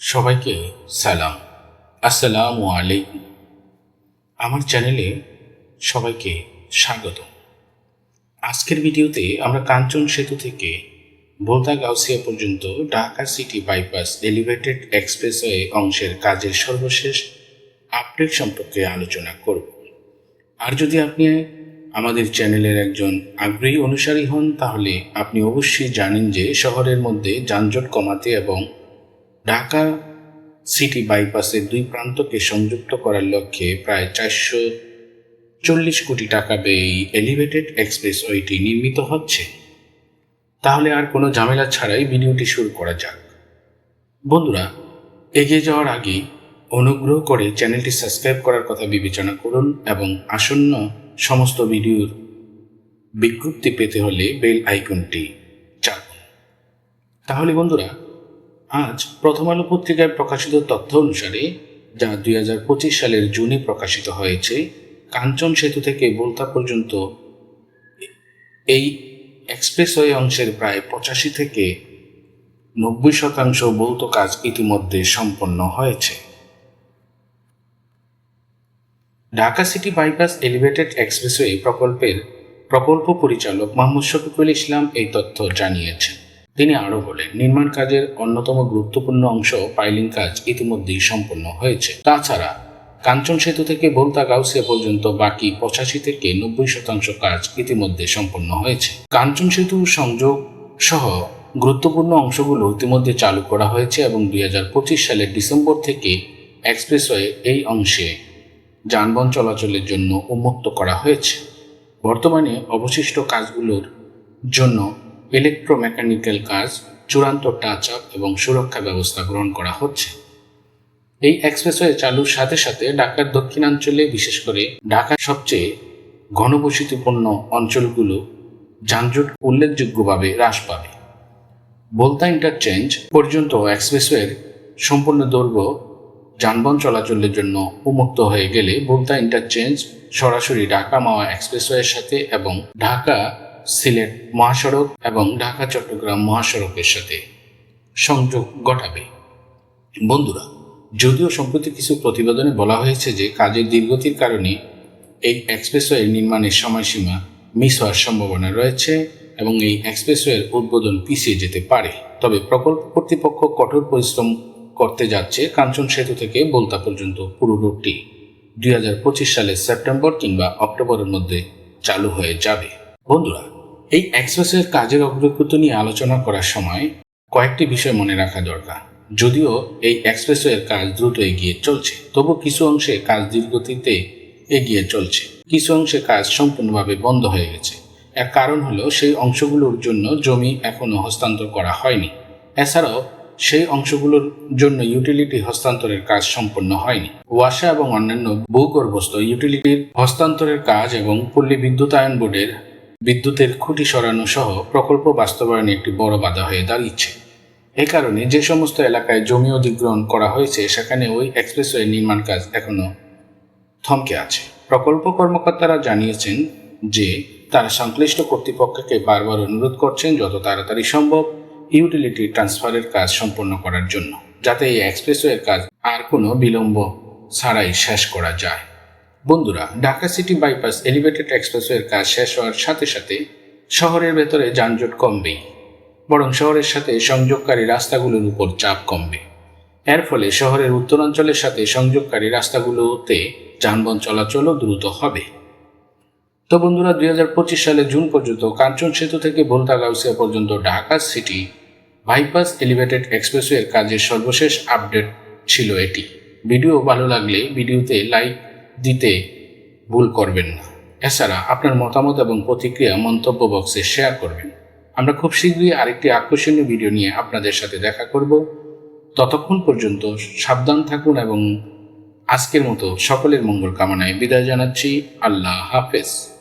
সবাইকে সালাম। আসসালামু আলাইকুম। আমার চ্যানেলে সবাইকে স্বাগত আজকের ভিডিওতে আমরা কাঞ্চন সেতু থেকে বোলতা গাউসিয়া পর্যন্ত Dhaka city bypass elevated expressway অংশের কাজের সর্বশেষ আপডেট সম্পর্কে আলোচনা করব। আর যদি আপনি আমাদের চ্যানেলের একজন আগ্রহী অনুসারী হন, তাহলে আপনি অবশ্যই জানেন যে শহরের মধ্যে যানজট কমাতে এবং ঢাকা সিটি বাইপাসের দুই প্রান্তকে সংযুক্ত করার লক্ষ্যে প্রায় চারশো চল্লিশ কোটি টাকা ব্যয়ে এই এলিভেটেড এক্সপ্রেসওয়েটি নির্মিত হচ্ছে। তাহলে আর কোনো ঝামেলা ছাড়াই ভিডিওটি শুরু করা যাক। বন্ধুরা, এগিয়ে যাওয়ার আগে অনুগ্রহ করে চ্যানেলটি সাবস্ক্রাইব করার কথা বিবেচনা করুন এবং আসন্ন সমস্ত ভিডিওর বিজ্ঞপ্তি পেতে হলে বেল আইকনটি চাপুন। তাহলে বন্ধুরা আজ প্রথম আলো পত্রিকায় প্রকাশিত তথ্য অনুসারে, যা দুই হাজার পঁচিশ সালের জুনে প্রকাশিত হয়েছে, কাঞ্চন সেতু থেকে বোলতা পর্যন্ত এই এক্সপ্রেসওয়ে অংশের প্রায় পঁচাশি থেকে নব্বই শতাংশ ভৌত কাজ ইতিমধ্যে সম্পন্ন হয়েছে। Dhaka city bypass elevated expressway প্রকল্পের প্রকল্প পরিচালক মোহাম্মদ শফিকুল ইসলাম এই তথ্য জানিয়েছেন। তিনি আরও বলেন, নির্মাণ কাজের অন্যতম গুরুত্বপূর্ণ অংশ পাইলিং কাজ ইতিমধ্যেই সম্পন্ন হয়েছে। তাছাড়া, কাঞ্চন সেতু থেকে বোলতা গাউসিয়া পর্যন্ত বাকি পঁচাশি থেকে নব্বই শতাংশ কাজ ইতিমধ্যে সম্পন্ন হয়েছে। কাঞ্চন সেতু সংযোগ সহ গুরুত্বপূর্ণ অংশগুলো ইতিমধ্যে চালু করা হয়েছে এবং দুই হাজার পঁচিশ সালের ডিসেম্বর থেকে এক্সপ্রেসওয়ে এই অংশে যানবাহন চলাচলের জন্য উন্মুক্ত করা হয়েছে। বর্তমানে অবশিষ্ট কাজগুলোর জন্য ইলেকট্রোমেকানিক্যাল কাজ চূড়ান্ত টাচ আপ এবং সুরক্ষা ব্যবস্থা গ্রহণ করা হচ্ছে। এই এক্সপ্রেসওয়ে চালুর সাথে সাথে ঢাকার দক্ষিণাঞ্চলে, বিশেষ করে ঢাকার সবচেয়ে ঘনবসতিপূর্ণ অঞ্চলগুলো যানজট উল্লেখযোগ্যভাবে হ্রাস পাবে। বোলতা ইন্টারচেঞ্জ পর্যন্ত এক্সপ্রেসওয়ের সম্পূর্ণ দৈর্ঘ্য যানবাহন চলাচলের জন্য উন্মুক্ত হয়ে গেলে বোলতা ইন্টারচেঞ্জ সরাসরি ঢাকা মাওয়া এক্সপ্রেসওয়ের সাথে এবং ঢাকা সিলেট মহাসড়ক এবং ঢাকা, চট্টগ্রাম মহাসড়কের সাথে সংযোগ ঘটাবে। বন্ধুরা, যদিও সম্প্রতি কিছু প্রতিবেদনে বলা হয়েছে যে কাজের দীর্ঘতির কারণে এই এক্সপ্রেসওয়ের নির্মাণের সময়সীমা মিস হওয়ার সম্ভাবনা রয়েছে এবং এই এক্সপ্রেসওয়ের উদ্বোধন পিছিয়ে যেতে পারে। তবে প্রকল্প কর্তৃপক্ষ কঠোর পরিশ্রম করতে যাচ্ছে কাঞ্চন সেতু থেকে বোলতা পর্যন্ত পুরো রুটটি দুই হাজার পঁচিশ সালের সেপ্টেম্বর কিংবা অক্টোবরের মধ্যে চালু হয়ে যাবে। বন্ধুরা এই এক্সপ্রেসের কাজের অগ্রগতি নিয়ে আলোচনা করার সময় কয়েকটি বিষয় মনে রাখা দরকার। যদিও এই এক্সপ্রেসওয়ের কাজ দ্রুত এগিয়ে চলছে, তবু কিছু অংশে কাজ ধীরগতিতে এগিয়ে চলছে। কিছু অংশে কাজ সম্পূর্ণভাবে বন্ধ হয়ে গেছে। এর কারণ হলো সেই অংশগুলোর জন্য জমি এখনও হস্তান্তর করা হয়নি। এছাড়াও সেই অংশগুলোর জন্য ইউটিলিটি হস্তান্তরের কাজ সম্পন্ন হয়নি। ওয়াসা এবং অন্যান্য ভূগর্ভস্থ ইউটিলিটির হস্তান্তরের কাজ এবং পল্লী বিদ্যুতায়ন বোর্ডের বিদ্যুতের খুঁটি সরানো সহ প্রকল্প বাস্তবায়নে একটি বড় বাধা হয়ে দাঁড়িয়েছে। এ কারণে যে সমস্ত এলাকায় জমি অধিগ্রহণ করা হয়েছে, সেখানে ওই এক্সপ্রেসওয়ে নির্মাণ কাজ এখনও থমকে আছে। প্রকল্প কর্মকর্তারা জানিয়েছেন যে, তারা সংশ্লিষ্ট কর্তৃপক্ষকে বারবার অনুরোধ করছেন যত তাড়াতাড়ি সম্ভব ইউটিলিটি ট্রান্সফারের কাজ সম্পন্ন করার জন্য, যাতে এই এক্সপ্রেসওয়ের কাজ আর কোনো বিলম্ব ছাড়াই শেষ করা যায়। বন্ধুরা, ঢাকা সিটি বাইপাস এলিভেটেড এক্সপ্রেসওয়ের কাজ শেষ হওয়ার সাথে সাথে শহরের ভেতরে যানজট কমবেই, বরং শহরের সাথে সংযোগকারী রাস্তাগুলোর উপর চাপ কমবে। এর ফলে শহরের উত্তরাঞ্চলের সাথে সংযোগকারী রাস্তাগুলোতে যানবাহন চলাচলও দ্রুত হবে। তো বন্ধুরা, দুই হাজার পঁচিশ সালে জুন পর্যন্ত কাঞ্চন সেতু থেকে বোলতা গাউসিয়া পর্যন্ত ঢাকা সিটি বাইপাস এলিভেটেড এক্সপ্রেসওয়ের কাজের সর্বশেষ আপডেট ছিল এটি। ভিডিও ভালো লাগলে ভিডিওতে লাইক দিতে ভুল করবেন না। এছাড়া আপনার মতামত এবং প্রতিক্রিয়া মন্তব্য বক্সে শেয়ার করবেন। আমরা খুব শীঘ্রই আরেকটি আকর্ষণীয় ভিডিও নিয়ে আপনাদের সাথে দেখা করব। ততক্ষণ পর্যন্ত সাবধান থাকুন এবং আজকের মতো সকলের মঙ্গল কামনায় বিদায় জানাচ্ছি। আল্লাহ হাফেজ।